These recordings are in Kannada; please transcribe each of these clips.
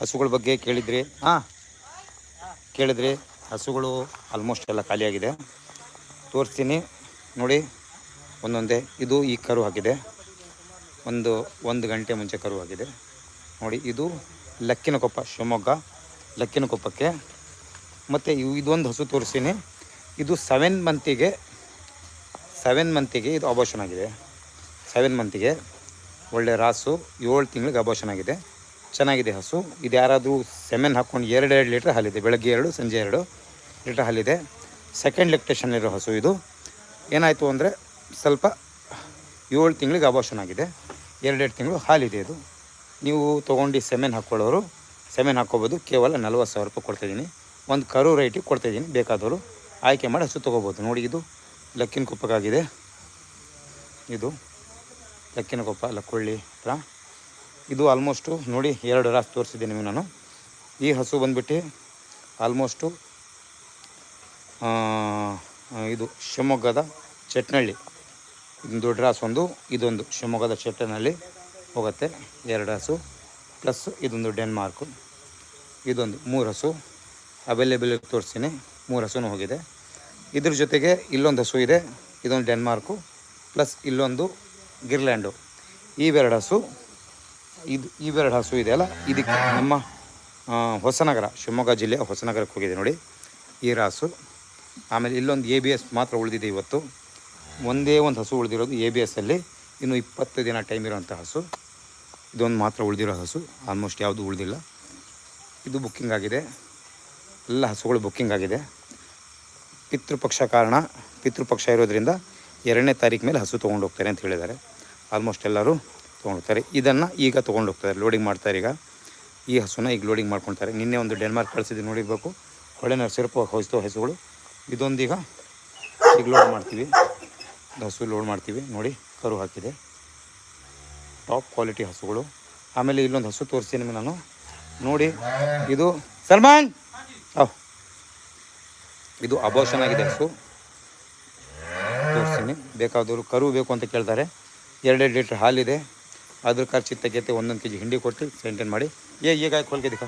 ಹಸುಗಳ ಬಗ್ಗೆ ಕೇಳಿದ್ರಿ? ಹಾಂ. ಕೇಳಿದ್ರಿ? ಹಸುಗಳು ಆಲ್ಮೋಸ್ಟ್ ಎಲ್ಲ ಖಾಲಿಯಾಗಿದೆ. ತೋರಿಸ್ತೀನಿ. ನೋಡಿ ಒಂದೊಂದೇ. ಇದು ಈ ಕರು ಹಾಕಿದೆ. ಒಂದು ಒಂದು ಗಂಟೆ ಮುಂಚೆ ಕರು ಆಗಿದೆ ನೋಡಿ ಇದು ಲಕ್ಕಿನ ಕೊಪ್ಪ ಶಿವಮೊಗ್ಗ. ಲಕ್ಕಿನಕೊಪ್ಪಕ್ಕೆ ಮತ್ತು ಇವು ಇದೊಂದು ಹಸು ತೋರಿಸ್ತೀನಿ. ಇದು ಸೆವೆನ್ ಮಂತಿಗೆ ಸೆವೆನ್ ಮಂತಿಗೆ ಇದು ಅಬೋಷನ್ ಆಗಿದೆ. ಸೆವೆನ್ ಮಂತಿಗೆ ಒಳ್ಳೆ ರಾಸು ಏಳು ತಿಂಗಳಿಗೆ ಅಬೋಷನ್ ಆಗಿದೆ. ಚೆನ್ನಾಗಿದೆ ಹಸು. ಇದು ಯಾರಾದರೂ ಸೆಮೆನ್ ಹಾಕ್ಕೊಂಡು ಎರಡು ಎರಡು ಲೀಟ್ರ್ ಹಾಲಿದೆ. ಬೆಳಗ್ಗೆ ಎರಡು, ಸಂಜೆ ಎರಡು ಲೀಟ್ರ್ ಹಾಲಿದೆ. ಸೆಕೆಂಡ್ ಲೆಕ್ಟೇಷನ್ ಇರೋ ಹಸು ಇದು. ಏನಾಯಿತು ಅಂದರೆ ಸ್ವಲ್ಪ ಏಳು ತಿಂಗಳಿಗೆ ಅಬೋಷನ್ ಆಗಿದೆ. ಎರಡೆರಡು ತಿಂಗಳು ಹಾಲಿದೆ ಇದು. ನೀವು ತೊಗೊಂಡು ಸೆಮೆನ್ ಹಾಕ್ಕೊಳ್ಳೋರು ಸೆಮೆನ್ ಹಾಕ್ಕೋಬೋದು. ಕೇವಲ ನಲ್ವತ್ತು ಸಾವಿರ ರೂಪಾಯಿ ಕೊಡ್ತಾಯಿದ್ದೀನಿ ಒಂದು ಕರು ರೇಟಿಗೆ ಕೊಡ್ತಾಯಿದ್ದೀನಿ ಬೇಕಾದವರು. ಆಯ್ಕೆ ಮಾಡಿ ಹಸು ತೊಗೋಬೋದು. ನೋಡಿ ಇದು ಲಕ್ಕಿನ ಕೊಪ್ಪಕ್ಕಾಗಿದೆ ಇದು ಲಕ್ಕಿನ ಕೊಪ್ಪ, ಲಕ್ಕೊಳ್ಳಿ ಹತ್ರ ಇದು ಆಲ್ಮೋಸ್ಟು ನೋಡಿ ಎರಡು ರಾಸ್ ತೋರಿಸಿದ್ದೀನಿ ನಿಮಗೆ ನಾನು. ಈ ಹಸು ಬಂದುಬಿಟ್ಟು ಆಲ್ಮೋಸ್ಟು ಇದು ಶಿವಮೊಗ್ಗದ ಚಟ್ನಳ್ಳಿ. ಇದೊಂದು ದೊಡ್ಡ ರಾಸು ಒಂದು, ಇದೊಂದು ಶಿವಮೊಗ್ಗದ ಚಟ್ನಳ್ಳಿ ಹೋಗುತ್ತೆ ಎರಡು ಹಸು ಪ್ಲಸ್ ಇದೊಂದು ಡೆನ್ಮಾರ್ಕು ಇದೊಂದು ಮೂರು ಹಸು ಅವೈಲೇಬಲ್ ತೋರಿಸ್ತೀನಿ, ಮೂರು ಹಸುನೂ ಹೋಗಿದೆ. ಇದ್ರ ಜೊತೆಗೆ ಇಲ್ಲೊಂದು ಹಸು ಇದೆ, ಇದೊಂದು ಡೆನ್ಮಾರ್ಕು ಪ್ಲಸ್ ಇಲ್ಲೊಂದು ಗಿರ್ಲ್ಯಾಂಡು ಇವೆರಡು ಹಸು ಇದು ಇವೆರಡು ಹಸು ಇದೆಯಲ್ಲ ಇದಕ್ಕೆ ನಮ್ಮ ಹೊಸನಗರ, ಶಿವಮೊಗ್ಗ ಜಿಲ್ಲೆ ಹೊಸನಗರಕ್ಕೆ ಹೋಗಿದೆ ನೋಡಿ. ಈ ರಾಸು. ಆಮೇಲೆ ಇಲ್ಲೊಂದು ಎ ಬಿ ಎಸ್ ಮಾತ್ರ ಉಳಿದಿದೆ ಇವತ್ತು. ಒಂದೇ ಒಂದು ಹಸು ಉಳಿದಿರೋದು ಎ ಬಿ ಎಸ್ಸಲ್ಲಿ ಇನ್ನು ಇಪ್ಪತ್ತು ದಿನ ಟೈಮ್ ಇರೋವಂಥ ಹಸು. ಇದೊಂದು ಮಾತ್ರ ಉಳಿದಿರೋ ಹಸು. ಆಲ್ಮೋಸ್ಟ್ ಯಾವುದು ಉಳಿದಿಲ್ಲ. ಇದು ಬುಕ್ಕಿಂಗ್ ಆಗಿದೆ. ಎಲ್ಲ ಹಸುಗಳು ಬುಕ್ಕಿಂಗ್ ಆಗಿದೆ. ಪಿತೃಪಕ್ಷ ಕಾರಣ, ಪಿತೃಪಕ್ಷ ಇರೋದರಿಂದ ಎರಡನೇ ತಾರೀಕು ಮೇಲೆ ಹಸು ತೊಗೊಂಡು ಹೋಗ್ತಾರೆ ಅಂತ ಹೇಳಿದ್ದಾರೆ. ಆಲ್ಮೋಸ್ಟ್ ಎಲ್ಲರೂ ತೊಗೊಂಡೋಗ್ತಾರೆ. ಇದನ್ನು ಈಗ ತೊಗೊಂಡೋಗ್ತಾರೆ. ಲೋಡಿಂಗ್ ಮಾಡ್ತಾರೆ ಈಗ. ಈ ಹಸುನ ಈಗ ಲೋಡಿಂಗ್ ಮಾಡ್ಕೊಳ್ತಾರೆ ನಿನ್ನೆ ಒಂದು ಡೆನ್ಮಾರ್ಕ್ ಕಳಿಸಿದ್ದು ನೋಡಿರ್ಬೇಕು. ಹೊಳೆ ನರಸಿರಪ್ಪ ಹೊಯಿಸ್ತು ಹಸುಗಳು. ಇದೊಂದೀಗ ಈಗ ಲೋಡ್ ಮಾಡ್ತೀವಿ. ಹಸು ಲೋಡ್ ಮಾಡ್ತೀವಿ. ನೋಡಿ, ಕರು ಹಾಕಿದೆ. ಟಾಪ್ ಕ್ವಾಲಿಟಿ ಹಸುಗಳು. ಆಮೇಲೆ ಇಲ್ಲೊಂದು ಹಸು ತೋರಿಸ್ತೀನಿ ನಿಮಗೆ ನಾನು. ನೋಡಿ, ಇದು ಸಲ್ಮಾನ್! ಇದು ಅಬೋಷನ್ ಆಗಿದೆ ಹಸು. ತೋರಿಸ್ತೀನಿ. ಬೇಕಾದವರು ಕರು ಬೇಕು ಅಂತ ಕೇಳ್ತಾರೆ. ಎರಡೆರಡು ಲೀಟ್ರ್ ಹಾಲಿದೆ. ಅದ್ರ ಖರ್ಚು ತೆಗೆತೆ ಒಂದೊಂದು ಕೆ ಜಿ ಹಿಂಡಿ ಕೊಟ್ಟು ಮೇಂಟೈನ್ ಮಾಡಿ ये ये गाय खोल के दिखा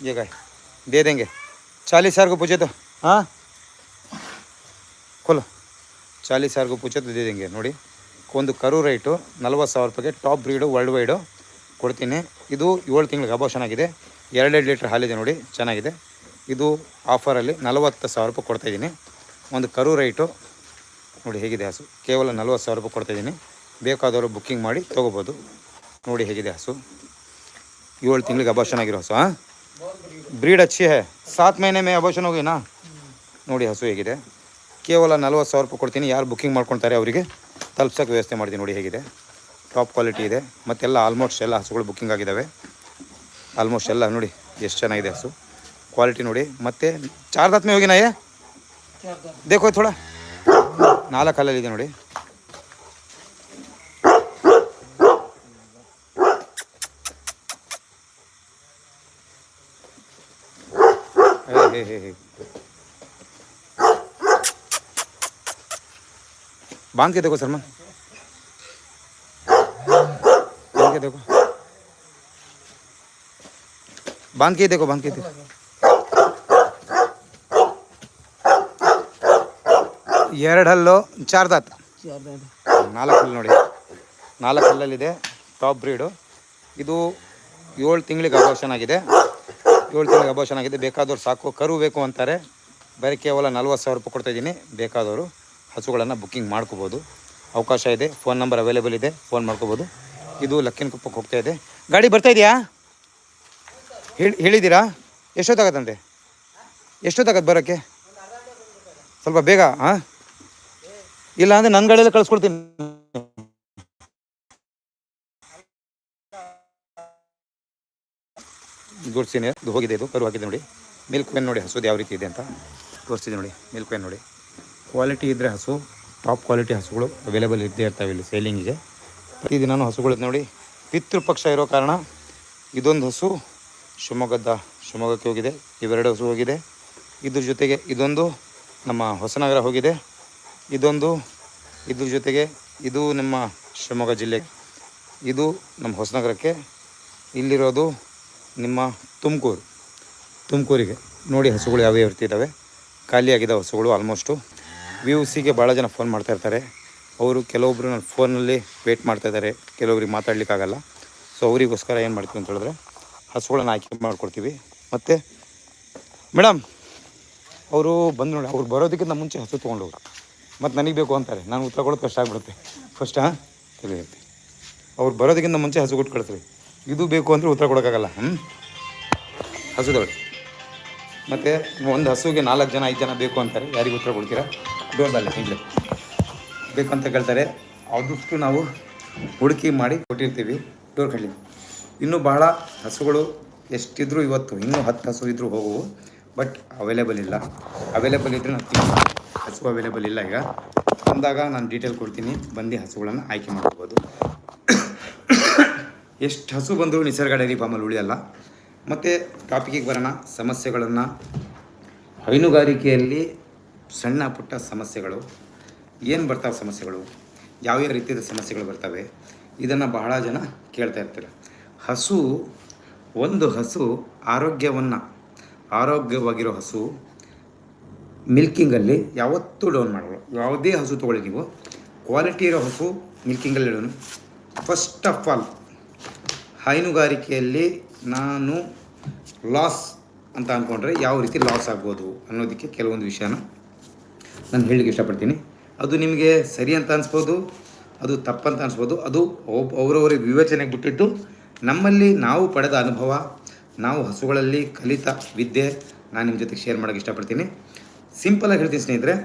ये गाय दे देंगे चालीस हज़ार को पूछे तो हाँ खोलो ಚಾಲೀಸ್ ಸಾವಿರಗೂ ಪೂಚತ್ತು ದೇಂಗೆ ನೋಡಿ ಒಂದು ಕರು ರೈಟು ನಲ್ವತ್ತು ಸಾವಿರ ರೂಪಾಯಿಗೆ ಟಾಪ್ ಬ್ರೀಡು ವರ್ಲ್ಡ್ ವೈಡು ಕೊಡ್ತೀನಿ ಇದು ಏಳು ತಿಂಗಳಿಗೆ ಅಬೋಷನ್ ಆಗಿದೆ ಎರಡೆರಡು ಲೀಟ್ರ್ ಹಾಲಿದೆ ನೋಡಿ ಚೆನ್ನಾಗಿದೆ ಇದು ಆಫರಲ್ಲಿ ನಲವತ್ತು ಸಾವಿರ ರೂಪಾಯಿ ಕೊಡ್ತಾಯಿದ್ದೀನಿ ಒಂದು ಕರು ರೈಟು ನೋಡಿ ಹೇಗಿದೆ ಹಸು ಕೇವಲ ನಲ್ವತ್ತು ಸಾವಿರ ರೂಪಾಯಿ ಕೊಡ್ತಾಯಿದ್ದೀನಿ ಬೇಕಾದವರು ಬುಕ್ಕಿಂಗ್ ಮಾಡಿ ತೊಗೋಬೋದು. ನೋಡಿ ಹೇಗಿದೆ ಹಸು. ಏಳು ತಿಂಗಳಿಗೆ ಅಬೋಷನ್ ಆಗಿರೋ ಹಸು ಹಾಂ ಬ್ರೀಡ್ ಅಚ್ಚಿ ಹೇ ಸಾತ್ ಮಹಿನೆ ಮೇ ಅಭಾಷಣ ಹೋಗಿನಾ? ನೋಡಿ ಹಸು ಹೇಗಿದೆ. ಕೇವಲ ನಲ್ವತ್ತು ಸಾವಿರ ರೂಪಾಯಿ ಕೊಡ್ತೀನಿ. ಯಾರು ಬುಕ್ಕಿಂಗ್ ಮಾಡ್ಕೊಳ್ತಾರೆ ಅವರಿಗೆ? ತಲುಪ್ಸೋಕ್ಕೆ ವ್ಯವಸ್ಥೆ ಮಾಡ್ತೀನಿ ನೋಡಿ ಹೇಗಿದೆ. ಟಾಪ್ ಕ್ವಾಲಿಟಿ ಇದೆ. ಮತ್ತೆಲ್ಲ ಆಲ್ಮೋಸ್ಟ್ ಎಲ್ಲ ಹಸುಗಳು ಬುಕ್ಕಿಂಗ್ ಆಗಿದ್ದಾವೆ ಆಲ್ಮೋಸ್ಟ್ ಎಲ್ಲ ನೋಡಿ ಎಷ್ಟು ಚೆನ್ನಾಗಿದೆ ಹಸು. ಕ್ವಾಲಿಟಿ ನೋಡಿ. ಮತ್ತೆ ಚಾರ್ದಾತ್ಮೆ ಹೋಗಿನಾ ಏ ದೇಖೋ ಥೋಡ. ನಾಲ್ಕು ಹಲ್ಲಲ್ಲಿದೆ ನೋಡಿ. बांध के देखो सलमान बांध के देखो बांध के देखो बांध के देखो ಎರಡು ಹಲ್ಲು ಚಾರ್ ದಾತ್ ನಾಲ್ಕು ಹಲ್ಲು ನೋಡಿ ನಾಲ್ಕು ಹಲ್ಲಲ್ಲಿದೆ ಟಾಪ್ ಬ್ರೀಡು ಇದು ಏಳು ತಿಂಗಳಿಗೆ ಅಬೋಷನ್ ಆಗಿದೆ ಏಳು ತಿಂಗಳಿಗೆ ಅಬೋಷನ್ ಆಗಿದೆ ಬೇಕಾದವ್ರು ಸಾಕು, ಕರು ಬೇಕು ಅಂತಾರೆ. ಬರೀ ಕೇವಲ ನಲ್ವತ್ತು ಸಾವಿರ ರೂಪಾಯಿ ಕೊಡ್ತಾ ಇದ್ದೀನಿ. ಬೇಕಾದವರು ಹಸುಗಳನ್ನು ಬುಕ್ಕಿಂಗ್ ಮಾಡ್ಕೋಬೋದು. ಅವಕಾಶ ಇದೆ. ಫೋನ್ ನಂಬರ್ ಅವೈಲೇಬಲ್ ಇದೆ. ಫೋನ್ ಮಾಡ್ಕೋಬೋದು. ಇದು ಲಕ್ಕಿನ ಕುಪ್ಪಕ್ಕೆ ಹೋಗ್ತಾ ಇದೆ. ಗಾಡಿ ಬರ್ತಾ ಇದೆಯಾ? ಹೇಳಿ, ಹೇಳಿದ್ದೀರಾ? ಎಷ್ಟೊತ್ತಾಗತ್ತಂತೆ? ಎಷ್ಟೊತ್ತಾಗತ್ತೆ ಬರೋಕ್ಕೆ? ಸ್ವಲ್ಪ ಬೇಗ ಹಾಂ ಇಲ್ಲ ಅಂದರೆ ನನ್ನ ಗಾಡಿಯಲ್ಲೇ ಕಳಿಸ್ಕೊಡ್ತೀನಿ. ತೋರಿಸ್ತೀನಿ. ಇದು ಹೋಗಿದೆ, ಇದು ಕರು ನೋಡಿ. ಮಿಲ್ಕ್ ವೆನ್ ನೋಡಿ ಹಸುದು ಯಾವ ರೀತಿ ಇದೆ ಅಂತ ತೋರಿಸಿದೆ ನೋಡಿ, ಮಿಲ್ಕ್ ವೆನ್ ನೋಡಿ. ಕ್ವಾಲಿಟಿ ಇದ್ದರೆ ಹಸು, ಟಾಪ್ ಕ್ವಾಲಿಟಿ ಹಸುಗಳು ಅವೈಲೇಬಲ್ ಇದ್ದೇ ಇರ್ತವೆ ಇಲ್ಲಿ ಸೇಲಿಂಗಿಗೆ ಪ್ರತಿದಿನನೂ ಹಸುಗಳು ನೋಡಿ, ಪಿತೃಪಕ್ಷ ಇರೋ ಕಾರಣ ಇದೊಂದು ಹಸು ಶಿವಮೊಗ್ಗದ ಶಿವಮೊಗ್ಗಕ್ಕೆ ಹೋಗಿದೆ, ಇವೆರಡು ಹಸು ಹೋಗಿದೆ. ಇದ್ರ ಜೊತೆಗೆ ಇದೊಂದು ನಮ್ಮ ಹೊಸನಗರ ಹೋಗಿದೆ. ಇದೊಂದು, ಇದ್ರ ಜೊತೆಗೆ ಇದು ನಮ್ಮ ಶಿವಮೊಗ್ಗ ಜಿಲ್ಲೆ, ಇದು ನಮ್ಮ ಹೊಸನಗರಕ್ಕೆ ಇಲ್ಲಿರೋದು ನಿಮ್ಮ ತುಮಕೂರು, ತುಮಕೂರಿಗೆ ನೋಡಿ ಹಸುಗಳು ಯಾವ್ಯಾವ ಇರ್ತಿದ್ದಾವೆ. ಖಾಲಿಯಾಗಿದೆ ಹಸುಗಳು ಆಲ್ಮೋಸ್ಟು ವಿ ಯು ಸಿಗೆ ಭಾಳ ಜನ ಫೋನ್ ಮಾಡ್ತಾಯಿರ್ತಾರೆ ಅವರು ಕೆಲವೊಬ್ಬರು ನನ್ನ ಫೋನಲ್ಲಿ ವೇಟ್ ಮಾಡ್ತಾ ಇದ್ದಾರೆ. ಕೆಲವೊಬ್ರಿಗೆ ಮಾತಾಡಲಿಕ್ಕಾಗಲ್ಲ. ಸೊ ಅವರಿಗೋಸ್ಕರ ಏನು ಮಾಡ್ತೀವಿ ಅಂತ ಹೇಳಿದ್ರೆ ಹಸುಗಳನ್ನ ಆಯ್ಕೆ ಮಾಡಿಕೊಡ್ತೀವಿ. ಮತ್ತು ಮೇಡಮ್ ಅವರು ಬಂದು ನೋಡಿ, ಅವ್ರು ಬರೋದಕ್ಕಿಂತ ಮುಂಚೆ ಹಸು ತೊಗೊಂಡೋಗ್ರು. ಮತ್ತು ನನಗೆ ಬೇಕು ಅಂತಾರೆ. ನಾನು ಉತ್ತರ ಕೊಡೋದು ಕಷ್ಟ ಆಗ್ಬಿಡುತ್ತೆ. ಫಸ್ಟ್ ಹಾಂ ಅವ್ರು ಬರೋದಕ್ಕಿಂತ ಮುಂಚೆ ಹಸು ಕೊಟ್ಟು ಕಳಿಸ್ರಿ. ಇದು ಬೇಕು ಅಂದರೆ ಉತ್ತರ ಕೊಡೋಕ್ಕಾಗಲ್ಲ ಹ್ಞೂ ಹಸು ತಗೊಳ್ಳಿ ಮತ್ತು ಒಂದು ಹಸುಗೆ ನಾಲ್ಕು ಜನ, ಐದು ಜನ ಬೇಕು ಅಂತಾರೆ. ಯಾರಿಗೆ ಉತ್ತರ ಕೊಡ್ತೀರಾ? ಡೋರ್ದಲ್ಲೇ ಇಲ್ಲೇ ಬೇಕಂತ ಕೇಳ್ತಾರೆ. ಆದಷ್ಟು ನಾವು ಹುಡುಕಿ ಮಾಡಿ ಕೊಟ್ಟಿರ್ತೀವಿ. ಡೋರ್ ಕಡಲಿ. ಇನ್ನೂ ಭಾಳ ಹಸುಗಳು ಎಷ್ಟಿದ್ರು ಇವತ್ತು, ಇನ್ನೂ ಹತ್ತು ಹಸು ಇದ್ದರೂ ಹೋಗುವು. ಬಟ್ ಅವೈಲೇಬಲ್ ಇಲ್ಲ. ಅವೈಲೇಬಲ್ ಇದ್ದರೆ ನಾನು. ಹಸು ಅವೈಲೇಬಲ್ ಇಲ್ಲ ಈಗ. ಬಂದಾಗ ನಾನು ಡೀಟೇಲ್ ಕೊಡ್ತೀನಿ. ಬಂದು ಹಸುಗಳನ್ನು ಆಯ್ಕೆ ಮಾಡ್ಕೋಬೋದು. ಎಷ್ಟು ಹಸು ಬಂದರೂ ನಿಸರ್ಗ ಡೈರಿ ಫಾರ್ಮಲ್ಲಿ ಉಳಿಯಲ್ಲ. ಮತ್ತು ಟಾಪಿಕಿಗೆ ಬರೋಣ, ಸಮಸ್ಯೆಗಳನ್ನು. ಹೈನುಗಾರಿಕೆಯಲ್ಲಿ ಸಣ್ಣ ಪುಟ್ಟ ಸಮಸ್ಯೆಗಳು. ಏನು ಬರ್ತಾವೆ ಸಮಸ್ಯೆಗಳು? ಯಾವ್ಯಾವ ರೀತಿಯ ಸಮಸ್ಯೆಗಳು ಬರ್ತವೆ? ಇದನ್ನು ಬಹಳ ಜನ ಕೇಳ್ತಾ ಇರ್ತಾರೆ. ಹಸು, ಒಂದು ಹಸು ಆರೋಗ್ಯವನ್ನು, ಆರೋಗ್ಯವಾಗಿರೋ ಹಸು, ಮಿಲ್ಕಿಂಗಲ್ಲಿ ಯಾವತ್ತೂ ಡೌನ್ ಮಾಡಲ್ಲ. ಯಾವುದೇ ಹಸು ತೊಗೊಳ್ಳಿ ನೀವು. ಕ್ವಾಲಿಟಿ ಇರೋ ಹಸು ಮಿಲ್ಕಿಂಗಲ್ಲಿ ಡೌನ್ ಫಸ್ಟ್ ಆಫ್ ಆಲ್ ಹೈನುಗಾರಿಕೆಯಲ್ಲಿ ನಾನು ಲಾಸ್ ಅಂತ ಅಂದ್ಕೊಂಡ್ರೆ ಯಾವ ರೀತಿ ಲಾಸ್ ಆಗ್ಬೋದು ಅನ್ನೋದಕ್ಕೆ ಕೆಲವೊಂದು ವಿಷಯನ ನಾನು ಹೇಳಲಿಕ್ಕೆ ಇಷ್ಟಪಡ್ತೀನಿ. ಅದು ನಿಮಗೆ ಸರಿ ಅಂತ ಅನಿಸ್ಬೋದು, ಅದು ತಪ್ಪಂತ ಅನಿಸ್ಬೋದು, ಅದು ಒಬ್ಬ ಅವರವರಿಗೆ ವಿವೇಚನೆಗೆ ಬಿಟ್ಟಿದ್ದು ನಮ್ಮಲ್ಲಿ ನಾವು ಪಡೆದ ಅನುಭವ, ನಾವು ಹಸುಗಳಲ್ಲಿ ಕಲಿತ ವಿದ್ಯೆ ನಾನು ನಿಮ್ಮ ಜೊತೆಗೆ ಶೇರ್ ಮಾಡೋಕ್ಕೆ ಇಷ್ಟಪಡ್ತೀನಿ. ಸಿಂಪಲಾಗಿ ಹೇಳ್ತೀನಿ ಸ್ನೇಹಿತರೆ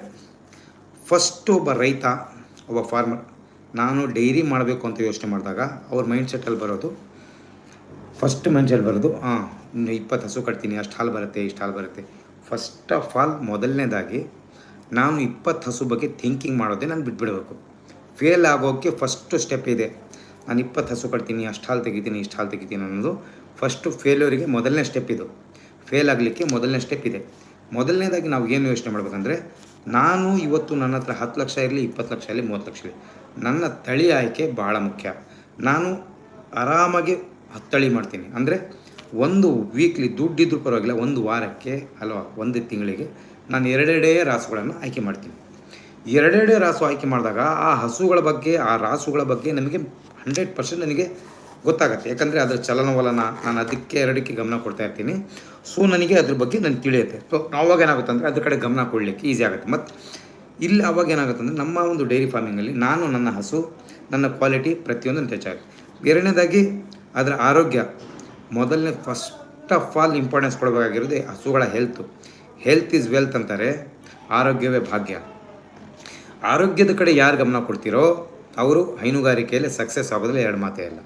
ಫಸ್ಟ್ ಒಬ್ಬ ರೈತ, ಒಬ್ಬ ಫಾರ್ಮರ್ ನಾನು ಡೈರಿ ಮಾಡಬೇಕು ಅಂತ ಯೋಚನೆ ಮಾಡಿದಾಗ ಅವ್ರ ಮೈಂಡ್ ಸೆಟ್ಟಲ್ಲಿ ಬರೋದು ಫಸ್ಟ್ ಮೈಂಡ್ಸೆಟ್ ಬರೋದು ಹಾಂ ಇಪ್ಪತ್ತು ಹಸು ಕಟ್ತೀನಿ, ಅಷ್ಟು ಹಾಲು ಬರುತ್ತೆ, ಇಷ್ಟು ಹಾಲು ಬರುತ್ತೆ. ಫಸ್ಟ್ ಆಫ್ ಆಲ್ ಮೊದಲನೇದಾಗಿ ನಾನು ಇಪ್ಪತ್ತು ಹಸು ಬಗ್ಗೆ ಥಿಂಕಿಂಗ್ ಮಾಡೋದೇ ನಾನು ಬಿಟ್ಬಿಡಬೇಕು. ಫೇಲ್ ಆಗೋಕ್ಕೆ ಫಸ್ಟು ಸ್ಟೆಪ್ ಇದೆ. ನಾನು ಇಪ್ಪತ್ತು ಹಸು ಕಟ್ತೀನಿ, ಅಷ್ಟು ಹಾಲು ತೆಗಿತೀನಿ, ಇಷ್ಟು ಹಾಲು ತೆಗಿತೀನಿ ಅನ್ನೋದು ಫಸ್ಟು ಫೇಲ್ಯೂರಿಗೆ ಮೊದಲನೇ ಸ್ಟೆಪ್ ಇದು. ಫೇಲ್ ಆಗಲಿಕ್ಕೆ ಮೊದಲನೇ ಸ್ಟೆಪ್ ಇದೆ. ಮೊದಲನೇದಾಗಿ ನಾವು ಏನು ಯೋಚನೆ ಮಾಡ್ಬೇಕಂದ್ರೆ, ನಾನು ಇವತ್ತು ನನ್ನ ಹತ್ರ ಹತ್ತು ಲಕ್ಷ ಇರಲಿ, ಇಪ್ಪತ್ತು ಲಕ್ಷ ಇರಲಿ, ಮೂವತ್ತು ಲಕ್ಷ ಇರಲಿ, ನನ್ನ ತಳಿ ಆಯ್ಕೆ ಭಾಳ ಮುಖ್ಯ. ನಾನು ಆರಾಮಾಗಿ ಹತ್ತಳಿ ಮಾಡ್ತೀನಿ. ಅಂದರೆ ಒಂದು ವೀಕ್ಲಿ ದುಡ್ಡಿದ್ರೂ ಪರವಾಗಿಲ್ಲ, ಒಂದು ವಾರಕ್ಕೆ ಅಲ್ವಾ, ಒಂದು ತಿಂಗಳಿಗೆ ನಾನು ಎರಡೆರಡೇ ರಾಸುಗಳನ್ನು ಆಯ್ಕೆ ಮಾಡ್ತೀನಿ. ಎರಡೆರಡೇ ರಾಸು ಆಯ್ಕೆ ಮಾಡಿದಾಗ ಆ ಹಸುಗಳ ಬಗ್ಗೆ, ಆ ರಾಸುಗಳ ಬಗ್ಗೆ ನಮಗೆ ಹಂಡ್ರೆಡ್ ಪರ್ಸೆಂಟ್ ನನಗೆ ಗೊತ್ತಾಗುತ್ತೆ. ಯಾಕಂದರೆ ಅದರ ಚಲನವಲನ ನಾನು ಅದಕ್ಕೆ ಎರಡಕ್ಕೆ ಗಮನ ಕೊಡ್ತಾ ಇರ್ತೀನಿ. ಸೊ ನನಗೆ ಅದ್ರ ಬಗ್ಗೆ ನನಗೆ ತಿಳಿಯುತ್ತೆ. ಸೊ ಅವಾಗ ಏನಾಗುತ್ತೆ ಅಂದರೆ ಅದ್ರ ಕಡೆ ಗಮನ ಕೊಡಲಿಕ್ಕೆ ಈಸಿ ಆಗುತ್ತೆ. ಮತ್ತು ಇಲ್ಲಿ ಅವಾಗ ಏನಾಗುತ್ತೆ ಅಂದರೆ ನಮ್ಮ ಒಂದು ಡೈರಿ ಫಾರ್ಮಿಂಗಲ್ಲಿ ನಾನು ನನ್ನ ಹಸು, ನನ್ನ ಕ್ವಾಲಿಟಿ ಪ್ರತಿಯೊಂದು ಹೆಚ್ಚಾಗುತ್ತೆ ಎರಡನೇದಾಗಿ ಅದರ ಆರೋಗ್ಯ ಮೊದಲನೇ ಫಸ್ಟ್ ಆಫ್ ಆಲ್ ಇಂಪಾರ್ಟೆನ್ಸ್ ಕೊಡಬೇಕಾಗಿರೋದು ಹಸುಗಳ ಹೆಲ್ತು ಹೆಲ್ತ್ ಈಸ್ ವೆಲ್ತ್ ಅಂತಾರೆ, ಆರೋಗ್ಯವೇ ಭಾಗ್ಯ. ಆರೋಗ್ಯದ ಕಡೆ ಯಾರು ಗಮನ ಕೊಡ್ತೀರೋ ಅವರು ಹೈನುಗಾರಿಕೆಯಲ್ಲಿ ಸಕ್ಸಸ್ ಆಗೋದ್ರಲ್ಲಿ ಎರಡು ಮಾತೇ ಇಲ್ಲ.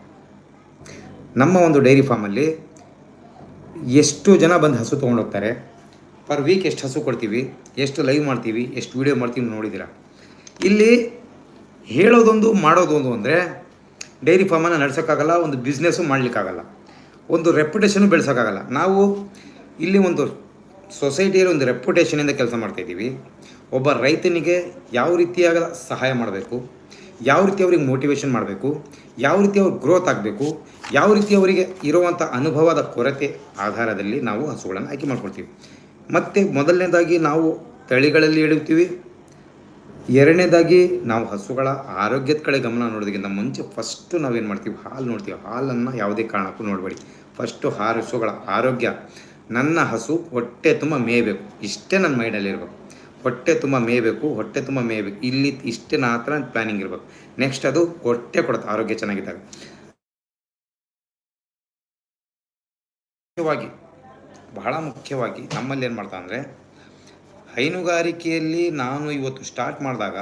ನಮ್ಮ ಒಂದು ಡೈರಿ ಫಾರ್ಮಲ್ಲಿ ಎಷ್ಟು ಜನ ಬಂದು ಹಸು ತೊಗೊಂಡೋಗ್ತಾರೆ ಪರ್ ವೀಕ್ ಎಷ್ಟು ಹಸು ಕೊಡ್ತೀವಿ? ಎಷ್ಟು ಲೈವ್ ಮಾಡ್ತೀವಿ? ಎಷ್ಟು ವೀಡಿಯೋ ಮಾಡ್ತೀವಿ ನೋಡಿದ್ದೀರಾ? ಇಲ್ಲಿ ಹೇಳೋದೊಂದು ಮಾಡೋದೊಂದು ಅಂದರೆ ಡೈರಿ ಫಾರ್ಮನ್ನು ನಡೆಸೋಕ್ಕಾಗಲ್ಲ, ಒಂದು ಬಿಸ್ನೆಸ್ಸು ಮಾಡಲಿಕ್ಕಾಗಲ್ಲ, ಒಂದು ರೆಪ್ಯುಟೇಷನು ಬೆಳೆಸೋಕ್ಕಾಗಲ್ಲ. ನಾವು ಇಲ್ಲಿ ಒಂದು ಸೊಸೈಟಿಯಲ್ಲಿ ಒಂದು ರೆಪ್ಯುಟೇಷನಿಂದ ಕೆಲಸ ಮಾಡ್ತಾಯಿದ್ದೀವಿ ಒಬ್ಬ ರೈತನಿಗೆ ಯಾವ ರೀತಿಯಾಗ ಸಹಾಯ ಮಾಡಬೇಕು, ಯಾವ ರೀತಿ ಅವ್ರಿಗೆ ಮೋಟಿವೇಶನ್ ಮಾಡಬೇಕು, ಯಾವ ರೀತಿ ಅವ್ರಿಗೆ ಗ್ರೋತ್ ಆಗಬೇಕು, ಯಾವ ರೀತಿ ಅವರಿಗೆ ಇರುವಂಥ ಅನುಭವದ ಕೊರತೆ ಆಧಾರದಲ್ಲಿ ನಾವು ಹಸುಗಳನ್ನು ಆಯ್ಕೆ ಮಾಡ್ಕೊಳ್ತೀವಿ. ಮತ್ತು ಮೊದಲನೇದಾಗಿ ನಾವು ತಳಿಗಳಲ್ಲಿ ಇಡುತ್ತೀವಿ. ಎರಡನೇದಾಗಿ ನಾವು ಹಸುಗಳ ಆರೋಗ್ಯದ ಕಡೆ ಗಮನ ನೋಡೋದಕ್ಕಿಂತ ಮುಂಚೆ ಫಸ್ಟು ನಾವೇನು ಮಾಡ್ತೀವಿ? ಹಾಲು ನೋಡ್ತೀವಿ. ಹಾಲನ್ನು ಯಾವುದೇ ಕಾರಣಕ್ಕೂ ನೋಡಬೇಡಿ. ಫಸ್ಟು ಹಾಲು, ಹಸುಗಳ ಆರೋಗ್ಯ. ನನ್ನ ಹಸು ಹೊಟ್ಟೆ ತುಂಬ ಮೇಯಬೇಕು. ಇಷ್ಟೇ ನನ್ನ ಮೈಂಡಲ್ಲಿರಬೇಕು ಹೊಟ್ಟೆ ತುಂಬ ಮೇಯಬೇಕು, ಹೊಟ್ಟೆ ತುಂಬ ಮೇಯಬೇಕು. ಇಲ್ಲಿ ಇಷ್ಟೇ ಮಾತ್ರ ಪ್ಲ್ಯಾನಿಂಗ್ ಇರಬೇಕು. ನೆಕ್ಸ್ಟ್ ಅದು ಹೊಟ್ಟೆ ಕೊಡುತ್ತೆ, ಆರೋಗ್ಯ ಚೆನ್ನಾಗಿದ್ದಾಗ. ಮುಖ್ಯವಾಗಿ, ಬಹಳ ಮುಖ್ಯವಾಗಿ ನಮ್ಮಲ್ಲಿ ಏನು ಮಾಡ್ತಾ ಅಂದರೆ ಹೈನುಗಾರಿಕೆಯಲ್ಲಿ ನಾನು ಇವತ್ತು ಸ್ಟಾರ್ಟ್ ಮಾಡಿದಾಗ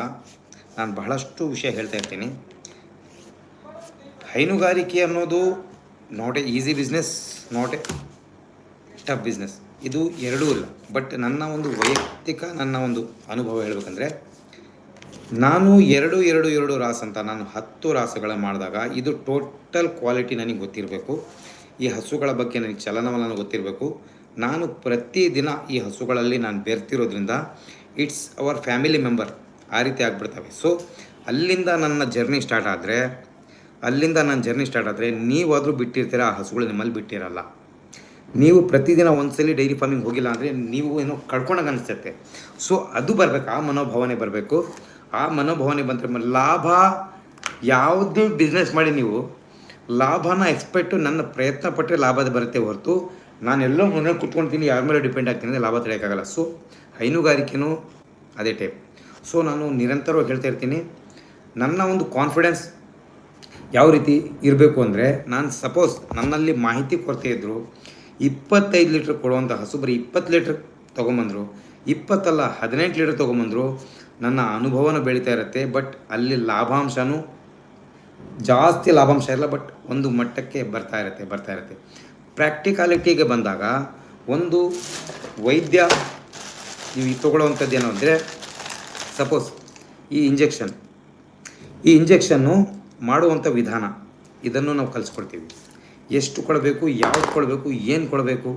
ನಾನು ಬಹಳಷ್ಟು ವಿಷಯ ಹೇಳ್ತಾ ಇರ್ತೀನಿ. ಹೈನುಗಾರಿಕೆ ಅನ್ನೋದು not a easy business not a tough business ಇದು ಎರಡೂ ಇಲ್ಲ. ಬಟ್ ನನ್ನ ಒಂದು ವೈಯಕ್ತಿಕ, ನನ್ನ ಒಂದು ಅನುಭವ ಹೇಳಬೇಕಂದ್ರೆ, ನಾನು ಎರಡು ಎರಡು ಎರಡು ರಾಸ ಅಂತ ನಾನು ಹತ್ತು ರಾಸಗಳನ್ನು ಮಾಡಿದಾಗ ಇದು ಟೋಟಲ್ ಕ್ವಾಲಿಟಿ ನನಗೆ ಗೊತ್ತಿರಬೇಕು. ಈ ಹಸುಗಳ ಬಗ್ಗೆ ನನಗೆ ಚಲನವಲನ ಗೊತ್ತಿರಬೇಕು. ನಾನು ಪ್ರತಿದಿನ ಈ ಹಸುಗಳಲ್ಲಿ ನಾನು ಬೆರ್ತಿರೋದ್ರಿಂದ ಇಟ್ಸ್ ಅವರ್ ಫ್ಯಾಮಿಲಿ ಮೆಂಬರ್ ಆ ರೀತಿ ಆಗಿಬಿಡ್ತವೆ. ಸೊ ಅಲ್ಲಿಂದ ನನ್ನ ಜರ್ನಿ ಸ್ಟಾರ್ಟ್ ಆದರೆ, ಅಲ್ಲಿಂದ ನನ್ನ ಜರ್ನಿ ಸ್ಟಾರ್ಟ್ ಆದರೆ ನೀವಾದರೂ ಬಿಟ್ಟಿರ್ತೀರ, ಆ ಹಸುಗಳು ನಿಮ್ಮಲ್ಲಿ ಬಿಟ್ಟಿರಲ್ಲ. ನೀವು ಪ್ರತಿದಿನ ಒಂದ್ಸಲಿ ಡೈರಿ ಫಾರ್ಮಿಂಗ್ ಹೋಗಿಲ್ಲ ಅಂದರೆ ನೀವು ಏನೋ ಕಳ್ಕೊಂಡಾಗ ಅನಿಸುತ್ತೆ. ಸೊ ಅದು ಬರಬೇಕು, ಆ ಮನೋಭಾವನೆ ಬರಬೇಕು. ಆ ಮನೋಭಾವನೆ ಬಂದರೆ ಲಾಭ ಯಾವುದೇ ಬಿಸ್ನೆಸ್ ಮಾಡಿ ನೀವು, ಲಾಭನ ಎಕ್ಸ್ಪೆಕ್ಟು ನನ್ನ ಪ್ರಯತ್ನ ಪಟ್ಟರೆ ಲಾಭದ ಬರುತ್ತೆ ಹೊರತು ನಾನೆಲ್ಲೋ ಮನೇಲಿ ಕುತ್ಕೊಳ್ತೀನಿ ಯಾರ ಮೇಲೆ ಡಿಪೆಂಡ್ ಆಗ್ತೀನಿ, ಲಾಭ ತಡೆಯೋಕ್ಕಾಗಲ್ಲ ಸೊ ಹೈನುಗಾರಿಕೆನೂ ಅದೇ ಟೈಪ್ ಸೊ ನಾನು ನಿರಂತರವಾಗಿ ಹೇಳ್ತಾ ಇರ್ತೀನಿ, ನನ್ನ ಒಂದು ಕಾನ್ಫಿಡೆನ್ಸ್ ಯಾವ ರೀತಿ ಇರಬೇಕು ಅಂದರೆ, ನಾನು ಸಪೋಸ್ ನನ್ನಲ್ಲಿ ಮಾಹಿತಿ ಕೊರತೆ ಇದ್ದರು ಇಪ್ಪತ್ತೈದು ಲೀಟ್ರ್ ಕೊಡುವಂಥ ಹಸು ಬರೀ ಇಪ್ಪತ್ತು ಲೀಟ್ರ್ ತೊಗೊಂಬಂದರು, ಇಪ್ಪತ್ತಲ್ಲ ಹದಿನೆಂಟು ಲೀಟ್ರ್ ತೊಗೊಂಬಂದರು, ನನ್ನ ಅನುಭವನ ಬೆಳೀತಾ ಇರುತ್ತೆ ಬಟ್ ಅಲ್ಲಿ ಲಾಭಾಂಶನೂ ಜಾಸ್ತಿ ಲಾಭಾಂಶ ಇರಲ್ಲ ಬಟ್ ಒಂದು ಮಟ್ಟಕ್ಕೆ ಬರ್ತಾ ಇರುತ್ತೆ ಬರ್ತಾ ಇರುತ್ತೆ. ಪ್ರಾಕ್ಟಿಕಾಲಿಟಿಗೆ ಬಂದಾಗ ಒಂದು ವೈದ್ಯ ನೀವು ತೊಗೊಳ್ಳೋವಂಥದ್ದು ಏನು ಅಂದರೆ ಸಪೋಸ್ ಈ ಇಂಜೆಕ್ಷನ್ ಈ ಇಂಜೆಕ್ಷನ್ನು ಮಾಡುವಂಥ ವಿಧಾನ, ಇದನ್ನು ನಾವು ಕಲಿಸ್ಕೊಡ್ತೀವಿ. ಎಷ್ಟು ಕೊಡಬೇಕು, ಯಾವ್ದು ಕೊಡಬೇಕು, ಏನು ಕೊಡಬೇಕು,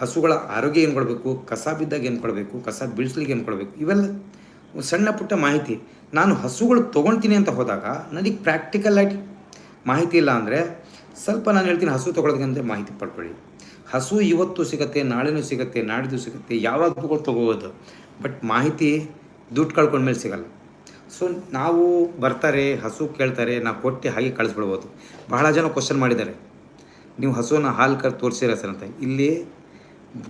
ಹಸುಗಳ ಆರೋಗ್ಯ ಏನು ಕೊಡಬೇಕು, ಕಸ ಬಿದ್ದಾಗ ಏನು ಕೊಡಬೇಕು, ಕಸ ಬೀಳಿಸ್ಲಿಕ್ಕೆ ಏನು ಕೊಡಬೇಕು, ಇವೆಲ್ಲ ಸಣ್ಣ ಪುಟ್ಟ ಮಾಹಿತಿ. ನಾನು ಹಸುಗಳು ತೊಗೊಳ್ತೀನಿ ಅಂತ ಹೋದಾಗ, ನನಗೆ ಪ್ರಾಕ್ಟಿಕಲ್ ಆಗಿ ಮಾಹಿತಿ ಇಲ್ಲ ಅಂದರೆ ಸ್ವಲ್ಪ ನಾನು ಹೇಳ್ತೀನಿ, ಹಸು ತೊಗೊಳೋದಕ್ಕೆ ಮಾಹಿತಿ ಪಡ್ಕೊಳ್ಳಿ. ಹಸು ಇವತ್ತು ಸಿಗುತ್ತೆ, ನಾಳೆನೂ ಸಿಗುತ್ತೆ, ನಾಡಿದ್ದು ಸಿಗುತ್ತೆ ಯಾವಾಗ ತೊಗೋಬೋದು. ಬಟ್ ಮಾಹಿತಿ ದುಡ್ಡು ಕಳ್ಕೊಂಡ್ಮೇಲೆ ಸಿಗಲ್ಲ. ಸೊ ನಾವು ಬರ್ತಾರೆ, ಹಸು ಕೇಳ್ತಾರೆ, ನಾವು ಕೊಟ್ಟು ಹಾಗೆ ಕಳಿಸ್ಬಿಡ್ಬೋದು. ಬಹಳ ಜನ ಕ್ವಶನ್ ಮಾಡಿದ್ದಾರೆ. ನೀವು ಹಸುವನ್ನ ಹಾಲು ಕರೆದು ತೋರಿಸಿರ ಸರ್ ಅಂತ. ಇಲ್ಲಿ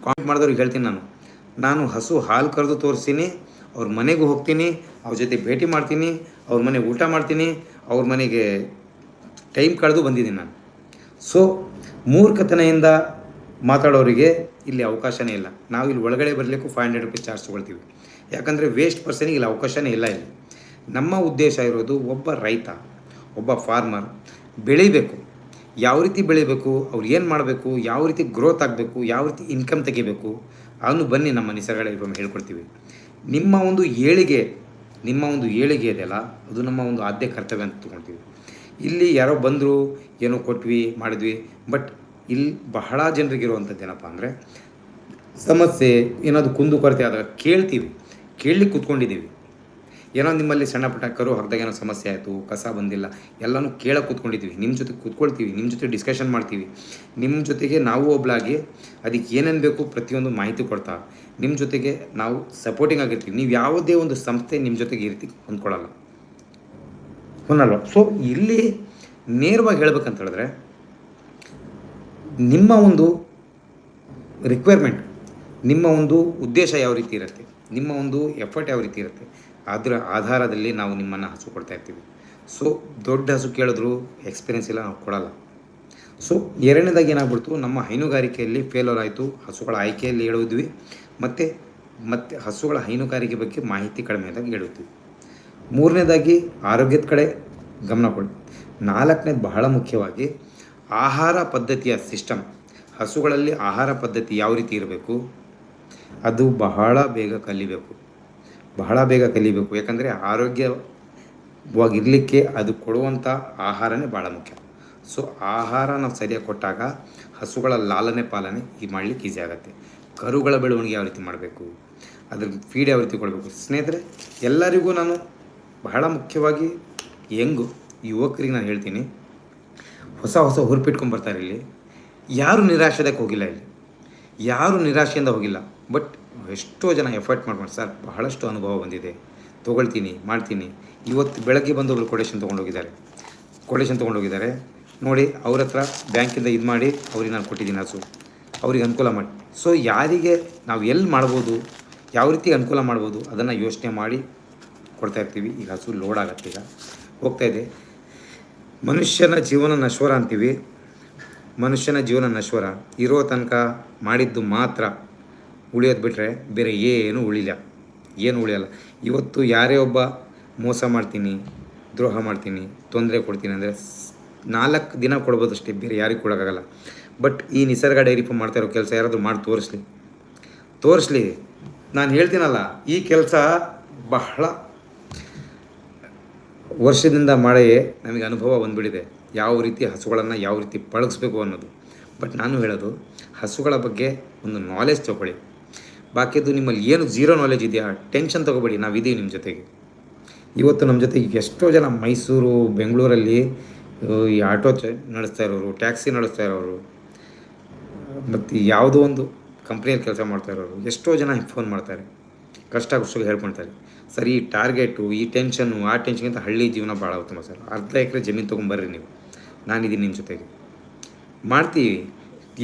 ಕಾಮೆಂಟ್ ಮಾಡಿದವ್ರಿಗೆ ಹೇಳ್ತೀನಿ ನಾನು. ನಾನು ಹಸು ಹಾಲು ಕರೆದು ತೋರಿಸ್ತೀನಿ ಅವ್ರ ಮನೆಗೂ ಹೋಗ್ತೀನಿ, ಅವ್ರ ಜೊತೆ ಭೇಟಿ ಮಾಡ್ತೀನಿ, ಅವ್ರ ಮನೆಗೆ ಊಟ ಮಾಡ್ತೀನಿ, ಅವ್ರ ಮನೆಗೆ ಟೈಮ್ ಕಳೆದು ಬಂದಿದ್ದೀನಿ ನಾನು. ಸೊ ಮೂರ್ಖತನೆಯಿಂದ ಮಾತಾಡೋರಿಗೆ ಇಲ್ಲಿ ಅವಕಾಶನೇ ಇಲ್ಲ. ನಾವು ಇಲ್ಲಿ ಒಳಗಡೆ ಬರಲಿಕ್ಕೂ ಫೈವ್ ಹಂಡ್ರೆಡ್ ರುಪೀಸ್ ಚಾರ್ಜ್ ತೊಗೊಳ್ತೀವಿ. ಯಾಕಂದರೆ ವೇಸ್ಟ್ ಪರ್ಸನಿಗೆ ಇಲ್ಲಿ ಅವಕಾಶನೇ ಇಲ್ಲ ಇಲ್ಲಿ. ನಮ್ಮ ಉದ್ದೇಶ ಇರೋದು ಒಬ್ಬ ರೈತ, ಒಬ್ಬ ಫಾರ್ಮರ್ ಬೆಳಿಬೇಕು. ಯಾವ ರೀತಿ ಬೆಳಿಬೇಕು, ಅವ್ರು ಏನು ಮಾಡಬೇಕು, ಯಾವ ರೀತಿ ಗ್ರೋತ್ ಆಗಬೇಕು, ಯಾವ ರೀತಿ ಇನ್ಕಮ್ ತೆಗಿಬೇಕು ಅವನು ಬನ್ನಿ ನಮ್ಮ ನಿಸರ್ಗಳ ಒಮ್ಮೆ ಹೇಳ್ಕೊಡ್ತೀವಿ. ನಿಮ್ಮ ಒಂದು ಏಳಿಗೆ, ನಿಮ್ಮ ಒಂದು ಏಳಿಗೆ ಇದೆಯಲ್ಲ, ಅದು ನಮ್ಮ ಒಂದು ಆದ್ಯ ಕರ್ತವ್ಯ ಅಂತ ತೊಗೊಳ್ತೀವಿ. ಇಲ್ಲಿ ಯಾರೋ ಬಂದರು, ಏನೋ ಕೊಟ್ವಿ, ಮಾಡಿದ್ವಿ. ಬಟ್ ಇಲ್ಲಿ ಬಹಳ ಜನರಿಗಿರುವಂಥದ್ದು ಏನಪ್ಪ ಅಂದರೆ, ಸಮಸ್ಯೆ, ಏನಾದರೂ ಕುಂದು ಕೊರತೆ ಆದಾಗ ಕೇಳ್ತೀವಿ. ಕೇಳಲಿಕ್ಕೆ ಕೂತ್ಕೊಂಡಿದ್ದೀವಿ. ಏನೋ ನಿಮ್ಮಲ್ಲಿ ಸಣ್ಣ ಪುಟ್ಟ ಕರು ಹಾಕಿದಾಗ ಏನೋ ಸಮಸ್ಯೆ ಆಯಿತು, ಕಸ ಬಂದಿಲ್ಲ, ಎಲ್ಲನೂ ಕೇಳಕ್ಕೆ ಕೂತ್ಕೊಂಡಿದ್ದೀವಿ. ನಿಮ್ಮ ಜೊತೆ ಕೂತ್ಕೊಳ್ತೀವಿ ನಿಮ್ಮ ಜೊತೆ ಡಿಸ್ಕಷನ್ ಮಾಡ್ತೀವಿ. ನಿಮ್ಮ ಜೊತೆಗೆ ನಾವು ಒಬ್ಳಾಗಿ, ಅದಕ್ಕೆ ಏನೇನು ಬೇಕು ಪ್ರತಿಯೊಂದು ಮಾಹಿತಿ ಕೊಡ್ತಾ ನಿಮ್ಮ ಜೊತೆಗೆ ನಾವು ಸಪೋರ್ಟಿಂಗ್ ಆಗಿರ್ತೀವಿ. ನೀವು ಯಾವುದೇ ಒಂದು ಸಂಸ್ಥೆ ನಿಮ್ಮ ಜೊತೆಗೆ ಇರ್ತೀವಿ ಹೊಂದ್ಕೊಳ್ಳಲ್ಲ. ಹೊನ್ನಲ್ವ ಸೊ ಇಲ್ಲಿ ನೇರವಾಗಿ ಹೇಳ್ಬೇಕಂತ ಹೇಳಿದ್ರೆ, ನಿಮ್ಮ ಒಂದು ರಿಕ್ವೈರ್ಮೆಂಟ್ ನಿಮ್ಮ ಒಂದು ಉದ್ದೇಶ ಯಾವ ರೀತಿ ಇರುತ್ತೆ, ನಿಮ್ಮ ಒಂದು ಎಫರ್ಟ್ ಯಾವ ರೀತಿ ಇರುತ್ತೆ, ಅದರ ಆಧಾರದಲ್ಲಿ ನಾವು ನಿಮ್ಮನ್ನು ಹಸು ಕೊಡ್ತಾ ಇರ್ತೀವಿ. ಸೊ ದೊಡ್ಡ ಹಸು ಕೇಳಿದ್ರು ಎಕ್ಸ್ಪೀರಿಯನ್ಸ್ ಇಲ್ಲ, ನಾವು ಕೊಡಲ್ಲ. ಸೊ ಎರಡನೇದಾಗಿ ಏನಾಗ್ಬಿಡ್ತು, ನಮ್ಮ ಹೈನುಗಾರಿಕೆಯಲ್ಲಿ ಫೇಲರ್ ಆಯಿತು, ಹಸುಗಳ ಆಯ್ಕೆಯಲ್ಲಿ ಹೇಳಿದ್ವಿ ಮತ್ತು ಮತ್ತು ಹಸುಗಳ ಹೈನುಗಾರಿಕೆ ಬಗ್ಗೆ ಮಾಹಿತಿ ಕಡಿಮೆ ಆದಾಗ ಹೇಳುತ್ತೀವಿ ಮೂರನೇದಾಗಿ ಆರೋಗ್ಯದ ಕಡೆ ಗಮನ ಕೊಡಿ. ನಾಲ್ಕನೇದು ಬಹಳ ಮುಖ್ಯವಾಗಿ ಆಹಾರ ಪದ್ಧತಿಯ ಸಿಸ್ಟಮ್. ಹಸುಗಳಲ್ಲಿ ಆಹಾರ ಪದ್ಧತಿ ಯಾವ ರೀತಿ ಇರಬೇಕು? ಅದು ಬಹಳ ಬೇಗ ಕಲಿಬೇಕು. ಬಹಳ ಬೇಗ ಕಲಿಬೇಕು. ಯಾಕಂದರೆ ಆರೋಗ್ಯವಾಗಿರಲಿಕ್ಕೆ ಅದು ಕೊಡುವಂಥ ಆಹಾರನೇ ಭಾಳ ಮುಖ್ಯ. ಸೊ, ಆಹಾರ ನಾವು ಸರಿಯಾಗಿ ಕೊಟ್ಟಾಗ ಹಸುಗಳ ಲಾಲನೆ ಪಾಲನೆ ಈ ಮಾಡಲಿಕ್ಕೆ ಈಸಿ ಆಗುತ್ತೆ. ಕರುಗಳ ಬೆಳವಣಿಗೆ ಯಾವ ರೀತಿ ಮಾಡಬೇಕು? ಅದ್ರ ಫೀಡ್ ಯಾವ ರೀತಿ ಕೊಡಬೇಕು? ಸ್ನೇಹಿತರೆ, ಎಲ್ಲರಿಗೂ ನಾನು ಬಹಳ ಮುಖ್ಯವಾಗಿ ಯಂಗು, ಯುವಕರಿಗೆ ನಾನು ಹೇಳ್ತೀನಿ, ಹೊಸ ಹೊಸ ಹುರುಪಿಟ್ಕೊಂಡು ಬರ್ತಾರೆ ಇಲ್ಲಿ. ಯಾರು ನಿರಾಶೆದಕ್ಕೆ ಹೋಗಿಲ್ಲ ಇಲ್ಲಿ? ಯಾರು ನಿರಾಶೆಯಿಂದ ಹೋಗಿಲ್ಲ? ಬಟ್ ಎಷ್ಟೋ ಜನ ಎಫರ್ಟ್ ಮಾಡ್ಕೊಂಡು ಸರ್ ಬಹಳಷ್ಟು ಅನುಭವ ಬಂದಿದೆ. ತೊಗೊಳ್ತೀನಿ, ಮಾಡ್ತೀನಿ. ಇವತ್ತು ಬೆಳಗ್ಗೆ ಬಂದು ಒಬ್ಬರು ಕೊಟೇಶನ್ ತೊಗೊಂಡೋಗಿದ್ದಾರೆ. ಕೊಡೇಶನ್ ತೊಗೊಂಡೋಗಿದ್ದಾರೆ. ನೋಡಿ, ಅವ್ರ ಹತ್ರ ಬ್ಯಾಂಕಿಂದ ಇದು ಮಾಡಿ ಅವ್ರಿಗೆ ನಾನು ಕೊಟ್ಟಿದ್ದೀನಿ ಹಸು. ಅವ್ರಿಗೆ ಅನುಕೂಲ ಮಾಡಿ. ಸೊ ಯಾರಿಗೆ ನಾವು ಎಲ್ಲಿ ಮಾಡ್ಬೋದು, ಯಾವ ರೀತಿ ಅನುಕೂಲ ಮಾಡ್ಬೋದು, ಅದನ್ನು ಯೋಚನೆ ಮಾಡಿ ಕೊಡ್ತಾ ಇರ್ತೀವಿ. ಈಗ ಹಸು ಲೋಡ್ ಆಗುತ್ತೆ ಈಗ. ಹೋಗ್ತಾ ಇದೆ. ಮನುಷ್ಯನ ಜೀವನ ನಶ್ವರ ಅಂತೀವಿ. ಮನುಷ್ಯನ ಜೀವನ ನಶ್ವರ. ಇರೋ ತನಕ ಮಾಡಿದ್ದು ಮಾತ್ರ ಉಳಿಯೋದು ಬಿಟ್ಟರೆ ಬೇರೆ ಏನು ಉಳಿಲ್ಲ. ಏನು ಉಳಿಯಲ್ಲ. ಇವತ್ತು ಯಾರೇ ಒಬ್ಬ ಮೋಸ ಮಾಡ್ತೀನಿ, ದ್ರೋಹ ಮಾಡ್ತೀನಿ, ತೊಂದರೆ ಕೊಡ್ತೀನಿ ಅಂದರೆ ನಾಲ್ಕು ದಿನ ಕೊಡ್ಬೋದು ಅಷ್ಟೇ ಬೇರೆ ಯಾರಿಗೂ ಕೊಡೋಕ್ಕಾಗಲ್ಲ. ಬಟ್ ಈ ನಿಸರ್ಗ ಡೈರಿ ಫಾರ್ಮ್ ಮಾಡ್ತಾ ಇರೋ ಕೆಲಸ ಯಾರಾದರೂ ಮಾಡಿ ತೋರಿಸ್ಲಿ. ತೋರಿಸ್ಲಿ. ನಾನು ಹೇಳ್ತೀನಲ್ಲ, ಈ ಕೆಲಸ ಬಹಳ ವರ್ಷದಿಂದ ಮಳೆಯೇ ನಮಗೆ ಅನುಭವ ಬಂದುಬಿಟ್ಟಿದೆ ಯಾವ ರೀತಿ ಹಸುಗಳನ್ನು ಯಾವ ರೀತಿ ಪಳಗಿಸ್ಬೇಕು ಅನ್ನೋದು. ಬಟ್ ನಾನು ಹೇಳೋದು, ಹಸುಗಳ ಬಗ್ಗೆ ಒಂದು ನಾಲೆಜ್ ತೊಗೊಳ್ಳಿ. ಬಾಕಿದು ನಿಮ್ಮಲ್ಲಿ ಏನು ಝೀರೋ ನಾಲೆಜ್ ಇದೆಯಾ ಟೆನ್ಷನ್ ತೊಗೊಬೇಡಿ ನಾವಿದ್ದೀವಿ ನಿಮ್ಮ ಜೊತೆಗೆ. ಇವತ್ತು ನಮ್ಮ ಜೊತೆ ಎಷ್ಟೋ ಜನ ಮೈಸೂರು, ಬೆಂಗಳೂರಲ್ಲಿ ಈ ಆಟೋ ಚ, ನಡೆಸ್ತಾ ಇರೋರು, ಟ್ಯಾಕ್ಸಿ ನಡೆಸ್ತಾ ಇರೋರು, ಮತ್ತು ಯಾವುದೋ ಒಂದು ಕಂಪ್ನಿಯಲ್ಲಿ ಕೆಲಸ ಮಾಡ್ತಾ ಇರೋರು, ಎಷ್ಟೋ ಜನ ಫೋನ್ ಮಾಡ್ತಾರೆ. ಕಷ್ಟ ಕಷ್ಟ ಹೇಳ್ಕೊಳ್ತಾರೆ. ಸರ್, ಈ ಟಾರ್ಗೆಟು, ಈ ಟೆನ್ಷನ್ನು, ಆ ಟೆನ್ಷನ್ಗಿಂತ ಹಳ್ಳಿ ಜೀವನ ಭಾಳ ಉತ್ತಮ ಸರ್. ಅರ್ಧ ಎಕರೆ ಜಮೀನು ತೊಗೊಂಬರ್ರಿ ನೀವು. ನಾನಿದ್ದೀನಿ ನಿಮ್ಮ ಜೊತೆಗೆ. ಮಾಡ್ತೀವಿ.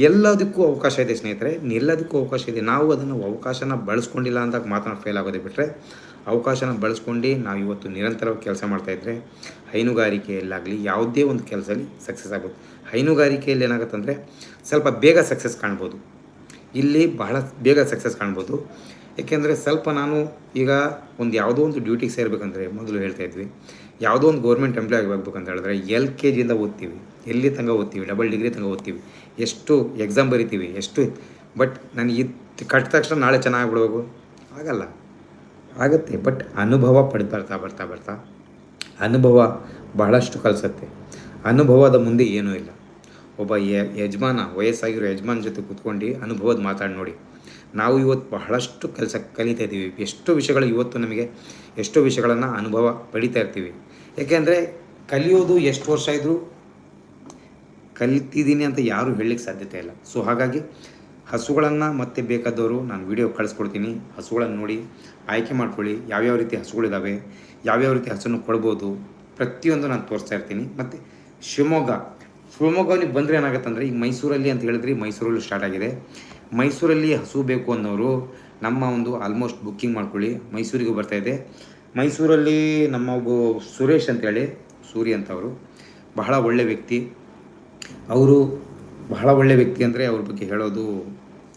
ಎಲ್ಲದಕ್ಕೂ ಅವಕಾಶ ಇದೆ ಸ್ನೇಹಿತರೆ. ಎಲ್ಲದಕ್ಕೂ ಅವಕಾಶ ಇದೆ. ನಾವು ಅದನ್ನು ಅವಕಾಶನ ಬಳಸ್ಕೊಂಡಿಲ್ಲ ಅಂದಾಗ ಮಾತ್ರ ಫೇಲ್ ಆಗೋದೇ ಬಿಟ್ಟರೆ ಅವಕಾಶನ ಬಳಸ್ಕೊಂಡು ನಾವು ಇವತ್ತು ನಿರಂತರವಾಗಿ ಕೆಲಸ ಮಾಡ್ತಾಯಿದ್ರೆ ಹೈನುಗಾರಿಕೆಯಲ್ಲಾಗಲಿ ಯಾವುದೇ ಒಂದು ಕೆಲಸದಲ್ಲಿ ಸಕ್ಸಸ್ ಆಗ್ಬೋದು ಹೈನುಗಾರಿಕೆಯಲ್ಲಿ ಏನಾಗುತ್ತೆ ಅಂದರೆ ಸ್ವಲ್ಪ ಬೇಗ ಸಕ್ಸಸ್ ಕಾಣ್ಬೋದು. ಇಲ್ಲಿ ಬಹಳ ಬೇಗ ಸಕ್ಸಸ್ ಕಾಣ್ಬೋದು. ಏಕೆಂದರೆ ಸ್ವಲ್ಪ ನಾನು ಈಗ ಒಂದು ಯಾವುದೋ ಒಂದು ಡ್ಯೂಟಿಗೆ ಸೇರಬೇಕಂದ್ರೆ ಮೊದಲು ಹೇಳ್ತಾ ಇದ್ವಿ. ಯಾವುದೋ ಒಂದು ಗೌರ್ಮೆಂಟ್ ಎಂಪ್ಲಾಯ್ ಆಗಬೇಕಂತ ಹೇಳಿದ್ರೆ ಎಲ್ ಕೆ ಜಿಯಿಂದ ಓದ್ತೀವಿ. ಎಲ್ಲಿ ತನಕ ಓದ್ತೀವಿ? ಡಬಲ್ ಡಿಗ್ರಿ ತನಕ ಓದ್ತೀವಿ. ಎಷ್ಟು ಎಕ್ಸಾಮ್ ಬರಿತೀವಿ? ಎಷ್ಟು ಬಟ್ ನನಗೆ ಇದು ಕಟ್ಟ ತಕ್ಷಣ ನಾಳೆ ಚೆನ್ನಾಗಿ ಬಿಡಬೇಕು ಆಗಲ್ಲ. ಆಗುತ್ತೆ. ಬಟ್ ಅನುಭವ ಪಡ್ತಾ ಬರ್ತಾ ಬರ್ತಾ ಬರ್ತಾ ಅನುಭವ ಬಹಳಷ್ಟು ಕಲಿಸುತ್ತೆ. ಅನುಭವದ ಮುಂದೆ ಏನೂ ಇಲ್ಲ. ಒಬ್ಬ ಯಜಮಾನ, ವಯಸ್ಸಾಗಿರೋ ಯಜಮಾನ ಜೊತೆ ಕೂತ್ಕೊಂಡು ಅನುಭವದ ಮಾತಾಡಿ ನೋಡಿ. ನಾವು ಇವತ್ತು ಬಹಳಷ್ಟು ಕೆಲಸ ಕಲಿತಾ ಇದ್ದೀವಿ. ಎಷ್ಟೋ ವಿಷಯಗಳು ಇವತ್ತು ನಮಗೆ, ಎಷ್ಟೋ ವಿಷಯಗಳನ್ನು ಅನುಭವ ಪಡಿತಾ ಇರ್ತೀವಿ. ಯಾಕೆಂದರೆ ಕಲಿಯೋದು ಎಷ್ಟು ವರ್ಷ ಇದ್ದರೂ ಕಲಿತಿದ್ದೀನಿ ಅಂತ ಯಾರೂ ಹೇಳಲಿಕ್ಕೆ ಸಾಧ್ಯತೆ ಇಲ್ಲ. ಸೊ ಹಾಗಾಗಿ ಹಸುಗಳನ್ನು ಮತ್ತೆ ಬೇಕಾದವರು ನಾನು ವಿಡಿಯೋ ಕಳಿಸ್ಕೊಡ್ತೀನಿ. ಹಸುಗಳನ್ನು ನೋಡಿ ಆಯ್ಕೆ ಮಾಡ್ಕೊಳ್ಳಿ. ಯಾವ್ಯಾವ ರೀತಿ ಹಸುಗಳಿದ್ದಾವೆ ಯಾವ್ಯಾವ ರೀತಿ ಹಸುವನ್ನು ಕೊಡ್ಬೋದು ಪ್ರತಿಯೊಂದು ನಾನು ತೋರಿಸ್ತಾ ಇರ್ತೀನಿ. ಮತ್ತು ಶಿವಮೊಗ್ಗ, ಶಿವಮೊಗ್ಗವನಿಗೆ ಬಂದರೆ ಏನಾಗುತ್ತಂದರೆ ಈಗ ಮೈಸೂರಲ್ಲಿ ಅಂತ ಹೇಳಿದ್ರಿ ಮೈಸೂರಲ್ಲೂ ಸ್ಟಾರ್ಟ್ ಆಗಿದೆ. ಮೈಸೂರಲ್ಲಿ ಹಸು ಬೇಕು ಅನ್ನೋರು ನಮ್ಮ ಒಂದು ಆಲ್ಮೋಸ್ಟ್ ಬುಕ್ಕಿಂಗ್ ಮಾಡ್ಕೊಳ್ಳಿ. ಮೈಸೂರಿಗೂ ಬರ್ತಾ ಇದೆ. ಮೈಸೂರಲ್ಲಿ ನಮ್ಮ ಒಬ್ಬ ಸುರೇಶ್ ಅಂತೇಳಿ ಸೂರಿ ಅಂತವರು ಬಹಳ ಒಳ್ಳೆ ವ್ಯಕ್ತಿ. ಅವರು ಬಹಳ ಒಳ್ಳೆ ವ್ಯಕ್ತಿ ಅಂದರೆ ಅವ್ರ ಬಗ್ಗೆ ಹೇಳೋದು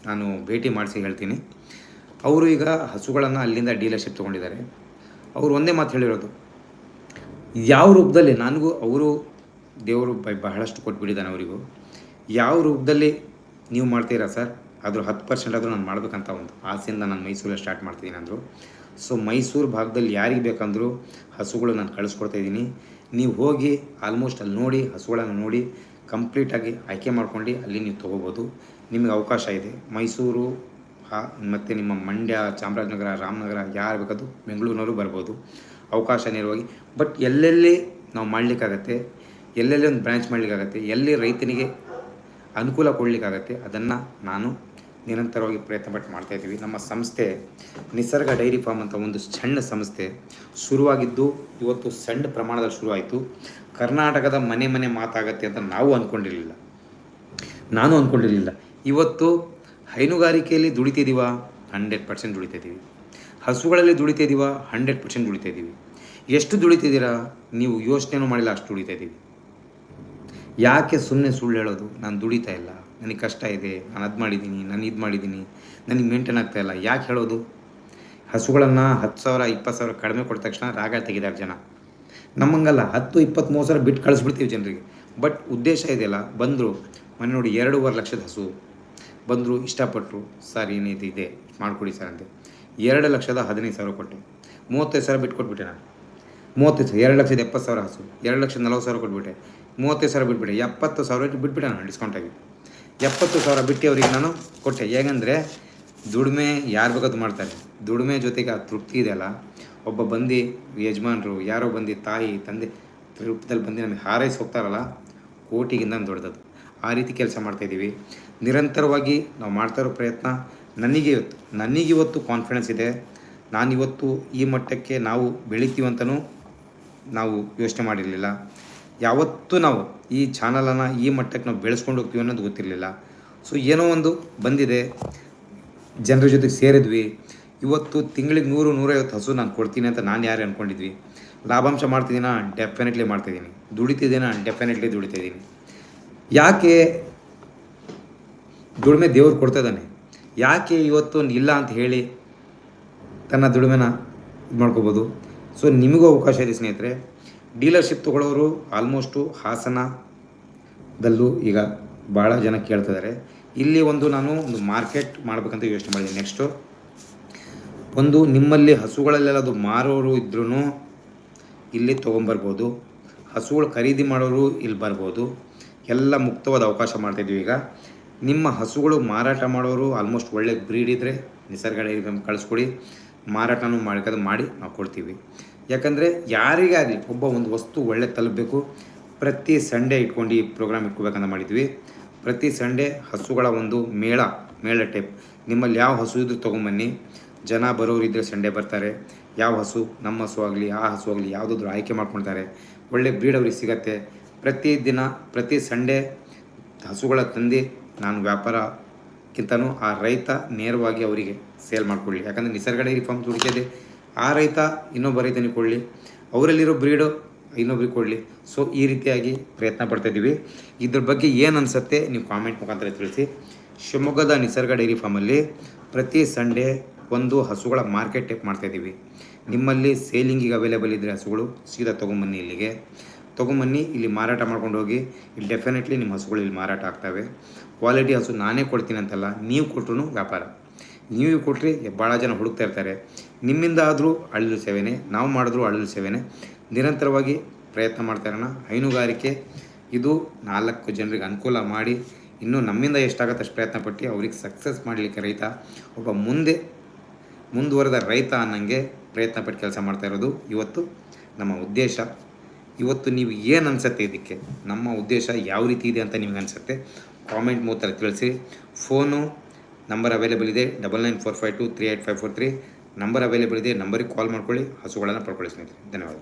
ನಾನು ಭೇಟಿ ಮಾಡಿಸಿ ಹೇಳ್ತೀನಿ. ಅವರು ಈಗ ಹಸುಗಳನ್ನು ಅಲ್ಲಿಂದ ಡೀಲರ್ಶಿಪ್ ತೊಗೊಂಡಿದ್ದಾರೆ. ಅವರು ಒಂದೇ ಮಾತು ಹೇಳಿರೋದು. ಯಾವ ರೂಪದಲ್ಲಿ ನನಗೂ ಅವರು ದೇವರು ಬಹಳಷ್ಟು ಕೊಟ್ಬಿಟ್ಟಿದ್ದಾನೆ ಅವರಿಗೂ. ಯಾವ ರೂಪದಲ್ಲಿ ನೀವು ಮಾಡ್ತೀರಾ ಸರ್? ಅದ್ರ ಹತ್ತು ಪರ್ಸೆಂಟ್ ಆದರೂ ನಾನು ಮಾಡಬೇಕಂತ ಒಂದು ಆಸೆಯಿಂದ ನಾನು ಮೈಸೂರಲ್ಲಿ ಸ್ಟಾರ್ಟ್ ಮಾಡ್ತಿದ್ದೀನಿ ಅಂದರು. ಸೊ ಮೈಸೂರು ಭಾಗದಲ್ಲಿ ಯಾರಿಗೆ ಬೇಕಂದರೂ ಹಸುಗಳು ನಾನು ಕಳಿಸ್ಕೊಡ್ತಾ ಇದ್ದೀನಿ ನೀವು ಹೋಗಿ ಆಲ್ಮೋಸ್ಟ್ ಅಲ್ಲಿ ನೋಡಿ, ಹಸುಗಳನ್ನು ನೋಡಿ ಕಂಪ್ಲೀಟಾಗಿ ಆಯ್ಕೆ ಮಾಡ್ಕೊಂಡು ಅಲ್ಲಿ ನೀವು ತೊಗೋಬೋದು. ನಿಮಗೆ ಅವಕಾಶ ಇದೆ. ಮೈಸೂರು ಮತ್ತು ನಿಮ್ಮ ಮಂಡ್ಯ, ಚಾಮರಾಜನಗರ, ರಾಮನಗರ, ಯಾರು ಬೇಕಾದರೂ ಬೆಂಗಳೂರಿನವರು ಬರ್ಬೋದು. ಅವಕಾಶ ನೇರವಾಗಿ. ಬಟ್ ಎಲ್ಲೆಲ್ಲಿ ನಾವು ಮಾಡಲಿಕ್ಕಾಗತ್ತೆ, ಎಲ್ಲೆಲ್ಲಿ ಒಂದು ಬ್ರ್ಯಾಂಚ್ ಮಾಡಲಿಕ್ಕಾಗತ್ತೆ, ಎಲ್ಲಿ ರೈತನಿಗೆ ಅನುಕೂಲ ಕೊಡಲಿಕ್ಕಾಗತ್ತೆ, ಅದನ್ನು ನಾನು ನಿರಂತರವಾಗಿ ಪ್ರಯತ್ನ ಪಟ್ಟು ಮಾಡ್ತಾಯಿದ್ದೀವಿ ನಮ್ಮ ಸಂಸ್ಥೆ ನಿಸರ್ಗ ಡೈರಿ ಫಾರ್ಮ್ ಅಂತ ಒಂದು ಸಣ್ಣ ಸಂಸ್ಥೆ ಶುರುವಾಗಿದ್ದು ಇವತ್ತು ಸಣ್ಣ ಪ್ರಮಾಣದಲ್ಲಿ ಶುರುವಾಯಿತು. ಕರ್ನಾಟಕದ ಮನೆ ಮನೆ ಮಾತಾಗತ್ತೆ ಅಂತ ನಾವು ಅಂದ್ಕೊಂಡಿರಲಿಲ್ಲ ನಾನು ಅಂದ್ಕೊಂಡಿರಲಿಲ್ಲ ಇವತ್ತು ಹೈನುಗಾರಿಕೆಯಲ್ಲಿ ದುಡಿತಿದ್ದೀವ? ಹಂಡ್ರೆಡ್ ಪರ್ಸೆಂಟ್ ದುಡಿತಿದ್ದೀವಿ. ಹಸುಗಳಲ್ಲಿ ದುಡಿತಿದ್ದೀವ? ಹಂಡ್ರೆಡ್ ಪರ್ಸೆಂಟ್ ದುಡಿತಿದ್ದೀವಿ. ಎಷ್ಟು ದುಡಿತಿದ್ದೀರಾ? ನೀವು ಯೋಚನೆನೂ ಮಾಡಿಲ್ಲ, ಅಷ್ಟು ದುಡಿತಾ ಇದ್ದೀವಿ. ಯಾಕೆ ಸುಮ್ಮನೆ ಸುಳ್ಳು ಹೇಳೋದು? ನಾನು ದುಡಿತಾ ಇಲ್ಲ. ನನಗೆ ಕಷ್ಟ ಇದೆ, ನಾನು ಅದು ಮಾಡಿದ್ದೀನಿ ನಾನು ಇದು ಮಾಡಿದ್ದೀನಿ ನನಗೆ ಮೇಂಟೈನ್ ಆಗ್ತಾ ಇಲ್ಲ. ಯಾಕೆ ಹೇಳೋದು? ಹಸುಗಳನ್ನು ಹತ್ತು ಸಾವಿರ, ಇಪ್ಪತ್ತು ಸಾವಿರ ಕಡಿಮೆ ಕೊಟ್ಟ ತಕ್ಷಣ ರಾಗ ತೆಗೆದಾರೆ ಜನ. ನಮ್ಮಂಗಲ್ಲ ಹತ್ತು ಇಪ್ಪತ್ತು ಮೂವತ್ತು ಸಾವಿರ ಬಿಟ್ಟು ಕಳಿಸ್ಬಿಡ್ತೀವಿ ಜನರಿಗೆ. ಬಟ್ ಉದ್ದೇಶ ಇದೆಯಲ್ಲ, ಬಂದರು ಮನೆ ನೋಡಿ ಎರಡೂವರೆ ಲಕ್ಷದ ಹಸು. ಬಂದರು ಇಷ್ಟಪಟ್ಟರು ಸರ್ ಏನಿದೆ ಇದೆ ಮಾಡಿಕೊಡಿ ಸರ್ ಅಂತೆ ಎರಡು ಲಕ್ಷದ ಹದಿನೈದು ಸಾವಿರ ಕೊಟ್ಟೆ. ಮೂವತ್ತೈದು ಸಾವಿರ ಬಿಟ್ಟು ಕೊಟ್ಬಿಟ್ಟೆ ನಾನು. ಮೂವತ್ತೈದು ಸಾವಿರ, ಎರಡು ಲಕ್ಷದ ಎಪ್ಪತ್ತು ಸಾವಿರ ಹಸು. ಎರಡು ಲಕ್ಷದ ನಲ್ವತ್ತು ಸಾವಿರ ಕೊಟ್ಬಿಟ್ಟೆ. ಮೂವತ್ತೈದು ಸಾವಿರ ಬಿಟ್ಬಿಟ್ಟೆ. ಎಪ್ಪತ್ತು ಸಾವಿರ ಬಿಟ್ಬಿಟ್ಟೆ ನಾನು ಡಿಸ್ಕೌಂಟಾಗಿ ಎಪ್ಪತ್ತು ಸಾವಿರ ಬಿಟ್ಟು ಅವ್ರಿಗೆ ನಾನು ಕೊಟ್ಟೆ. ಹೇಗಂದರೆ, ದುಡಿಮೆ ಯಾರು ಬೇಕಾದ್ರು ಮಾಡ್ತಾರೆ. ದುಡಿಮೆ ಜೊತೆಗೆ ಆ ತೃಪ್ತಿ ಇದೆಯಲ್ಲ ಒಬ್ಬ ಬಂದು, ಯಜಮಾನರು, ಯಾರೋ ಬಂದು, ತಾಯಿ, ತಂದೆ ರೂಪದಲ್ಲಿ ಬಂದು ನಮಗೆ ಹಾರೈಸಿ ಹೋಗ್ತಾರಲ್ಲ, ಕೋಟಿಗಿಂತ ದೊಡ್ಡದು. ಆ ರೀತಿ ಕೆಲಸ ಮಾಡ್ತಾಯಿದ್ದೀವಿ ನಿರಂತರವಾಗಿ ನಾವು ಮಾಡ್ತಾ ಇರೋ ಪ್ರಯತ್ನ ನನಗೆ ಇವತ್ತು ನನಗಿವತ್ತು ಕಾನ್ಫಿಡೆನ್ಸ್ ಇದೆ. ನಾನಿವತ್ತು ಈ ಮಟ್ಟಕ್ಕೆ ನಾವು ಬೆಳಿತೀವಂತನೂ ನಾವು ಯೋಚನೆ ಮಾಡಿರಲಿಲ್ಲ. ಯಾವತ್ತೂ ನಾವು ಈ ಚಾನಲನ್ನು ಈ ಮಟ್ಟಕ್ಕೆ ನಾವು ಬೆಳೆಸ್ಕೊಂಡು ಹೋಗ್ತೀವಿ ಅನ್ನೋದು ಗೊತ್ತಿರಲಿಲ್ಲ. ಸೊ ಏನೋ ಒಂದು ಬಂದಿದೆ. ಜನರ ಜೊತೆಗೆ ಸೇರಿದ್ವಿ. ಇವತ್ತು ತಿಂಗಳಿಗೆ ನೂರು, ನೂರೈವತ್ತು ಹಸು ನಾನು ಕೊಡ್ತೀನಿ ಅಂತ ನಾನು ಯಾರು ಅಂದ್ಕೊಂಡಿದ್ವಿ ಲಾಭಾಂಶ ಮಾಡ್ತಿದ್ದೀನ? ಡೆಫಿನೆಟ್ಲಿ ಮಾಡ್ತಿದ್ದೀನಿ. ದುಡಿತಿದ್ದೀನ? ಡೆಫಿನೆಟ್ಲಿ ದುಡಿತಿದ್ದೀನಿ. ಯಾಕೆ ದುಡಿಮೆ ದೇವ್ರು ಕೊಡ್ತಾ ಇದ್ದಾನೆ? ಯಾಕೆ ಇವತ್ತು ಇಲ್ಲ ಅಂತ ಹೇಳಿ ತನ್ನ ದುಡಿಮೆನ ಇದು ಮಾಡ್ಕೋಬೋದು? ಸೊ ನಿಮಗೂ ಅವಕಾಶ ಇದೆ ಸ್ನೇಹಿತರೆ. ಡೀಲರ್ಶಿಪ್ ತಗೊಳ್ಳೋರು ಆಲ್ಮೋಸ್ಟು ಹಾಸನದಲ್ಲೂ ಈಗ ಭಾಳ ಜನ ಕೇಳ್ತಿದ್ದಾರೆ. ಇಲ್ಲಿ ಒಂದು ನಾನು ಒಂದು ಮಾರ್ಕೆಟ್ ಮಾಡಬೇಕಂತ ಯೋಚನೆ ಮಾಡಿದ್ದೀನಿ. ನೆಕ್ಸ್ಟು, ಒಂದು ನಿಮ್ಮಲ್ಲಿ ಹಸುಗಳಲ್ಲೆಲ್ಲ ಅದು ಮಾರೋರು ಇದ್ರೂ ಇಲ್ಲಿ ತೊಗೊಂಬರ್ಬೋದು. ಹಸುಗಳು ಖರೀದಿ ಮಾಡೋರು ಇಲ್ಲಿ ಬರ್ಬೋದು. ಎಲ್ಲ ಮುಕ್ತವಾದ ಅವಕಾಶ ಮಾಡ್ತಾಯಿದ್ವಿ ಈಗ. ನಿಮ್ಮ ಹಸುಗಳು ಮಾರಾಟ ಮಾಡೋರು ಆಲ್ಮೋಸ್ಟ್ ಒಳ್ಳೆ ಬ್ರೀಡ್ ಇದ್ದರೆ ನಿಸರ್ಗ ಕಳಿಸ್ಕೊಡಿ. ಮಾರಾಟನೂ ಮಾಡ್ಕೊಂಡು ಮಾಡಿ ನಾವು ಕೊಡ್ತೀವಿ. ಯಾಕಂದರೆ ಯಾರಿಗಾಗಲಿ ಒಬ್ಬ ಒಂದು ವಸ್ತು ಒಳ್ಳೆ ತಲುಪಬೇಕು. ಪ್ರತಿ ಸಂಡೇ ಇಟ್ಕೊಂಡು ಈ ಪ್ರೋಗ್ರಾಮ್ ಇಟ್ಕೋಬೇಕಂತ ಮಾಡಿದ್ವಿ. ಪ್ರತಿ ಸಂಡೇ ಹಸುಗಳ ಒಂದು ಮೇಳ ಮೇಳ ಟೈಪ್ ನಿಮ್ಮಲ್ಲಿ ಯಾವ ಹಸು ಇದ್ರೂ ತೊಗೊಂಬನ್ನಿ. ಜನ ಬರೋರಿದ್ದರೆ ಸಂಡೇ ಬರ್ತಾರೆ. ಯಾವ ಹಸು, ನಮ್ಮ ಹಸು ಆಗಲಿ, ಆ ಹಸು ಆಗಲಿ ಯಾವುದಾದ್ರೂ ಆಯ್ಕೆ ಮಾಡ್ಕೊಳ್ತಾರೆ. ಒಳ್ಳೆ ಬ್ರೀಡ್ ಅವ್ರಿಗೆ ಸಿಗತ್ತೆ. ಪ್ರತಿ ದಿನ, ಪ್ರತಿ ಸಂಡೇ ಹಸುಗಳ ತಂದು ನಾನು ವ್ಯಾಪಾರಕ್ಕಿಂತನೂ ಆ ರೈತ ನೇರವಾಗಿ ಅವರಿಗೆ ಸೇಲ್ ಮಾಡಿಕೊಳ್ಳಿ. ಯಾಕಂದರೆ ನಿಸರ್ಗ ಡೈರಿ ಫಾರ್ಮ್ ದುಡಿತಿದೆ ಆ ರೈತ ಇನ್ನೊಬ್ಬ ರೈತನಿಗೆ ಕೊಡಲಿ, ಅವರಲ್ಲಿರೋ ಬ್ರೀಡು ಇನ್ನೊಬ್ರಿಗೆ ಕೊಡಲಿ. ಸೊ ಈ ರೀತಿಯಾಗಿ ಪ್ರಯತ್ನ ಪಡ್ತಾಯಿದ್ದೀವಿ ಇದ್ರ ಬಗ್ಗೆ ಏನು ಅನಿಸುತ್ತೆ ನೀವು ಕಾಮೆಂಟ್ ಮುಖಾಂತರ ತಿಳಿಸಿ. ಶಿವಮೊಗ್ಗದ ನಿಸರ್ಗ ಡೈರಿ ಫಾರ್ಮಲ್ಲಿ ಪ್ರತಿ ಸಂಡೇ ಒಂದು ಹಸುಗಳ ಮಾರ್ಕೆಟ್ ಟೈಪ್ ಮಾಡ್ತಾಯಿದ್ದೀವಿ ನಿಮ್ಮಲ್ಲಿ ಸೇಲಿಂಗಿಗೆ ಅವೈಲೇಬಲ್ ಇದ್ದರೆ ಹಸುಗಳು ಸೀದಾ ತೊಗೊಂಬನ್ನಿ ಇಲ್ಲಿಗೆ. ತೊಗೊಂಬನ್ನಿ, ಇಲ್ಲಿ ಮಾರಾಟ ಮಾಡ್ಕೊಂಡು ಹೋಗಿ. ಇಲ್ಲಿ ಡೆಫಿನೆಟ್ಲಿ ನಿಮ್ಮ ಹಸುಗಳು ಇಲ್ಲಿ ಮಾರಾಟ ಆಗ್ತವೆ. ಕ್ವಾಲಿಟಿ ಹಸು ನಾನೇ ಕೊಡ್ತೀನಿ ಅಂತಲ್ಲ, ನೀವು ಕೊಟ್ಟರು ವ್ಯಾಪಾರ. ನೀವು ಕೊಟ್ಟರೆ ಭಾಳ ಜನ ಹುಡುಕ್ತಾ ಇರ್ತಾರೆ. ನಿಮ್ಮಿಂದ ಆದರೂ ಅಳಿಲು ಸೇವೆನೇ, ನಾವು ಮಾಡಿದ್ರೂ ಅಳಿಲು ಸೇವೆನೇ. ನಿರಂತರವಾಗಿ ಪ್ರಯತ್ನ ಮಾಡ್ತಾ ಇರೋಣ. ಹೈನುಗಾರಿಕೆ ಇದು ನಾಲ್ಕು ಜನರಿಗೆ ಅನುಕೂಲ ಮಾಡಿ, ಇನ್ನೂ ನಮ್ಮಿಂದ ಎಷ್ಟಾಗತ್ತೆ ಅಷ್ಟು ಪ್ರಯತ್ನ ಪಟ್ಟು ಅವ್ರಿಗೆ ಸಕ್ಸಸ್ ಮಾಡಲಿಕ್ಕೆ ರೈತ, ಒಬ್ಬ ಮುಂದೆ ಮುಂದುವರೆದ ರೈತ ಅನ್ನಂಗೆ ಪ್ರಯತ್ನ ಪಟ್ಟು ಕೆಲಸ ಮಾಡ್ತಾ ಇರೋದು ಇವತ್ತು ನಮ್ಮ ಉದ್ದೇಶ. ಇವತ್ತು ನೀವು ಏನು ಅನಿಸುತ್ತೆ ಇದಕ್ಕೆ? ನಮ್ಮ ಉದ್ದೇಶ ಯಾವ ರೀತಿ ಇದೆ ಅಂತ ನಿಮ್ಗೆ ಅನಿಸುತ್ತೆ? ಕಾಮೆಂಟ್ ಮೂತ್ರ ತಿಳಿಸಿ. ಫೋನು ನಂಬರ್ ಅವೈಲೇಬಲ್ ಇದೆ. Double nine four five two three eight five four three number available ಇದೆ ನಂಬರಿಗೆ ಕಾಲ್ ಮಾಡ್ಕೊಳ್ಳಿ ಹಸುಗಳನ್ನು ಪಡ್ಕೊಳ್ಳಿ ಸ್ನೇಹಿತರೆ. ಧನ್ಯವಾದ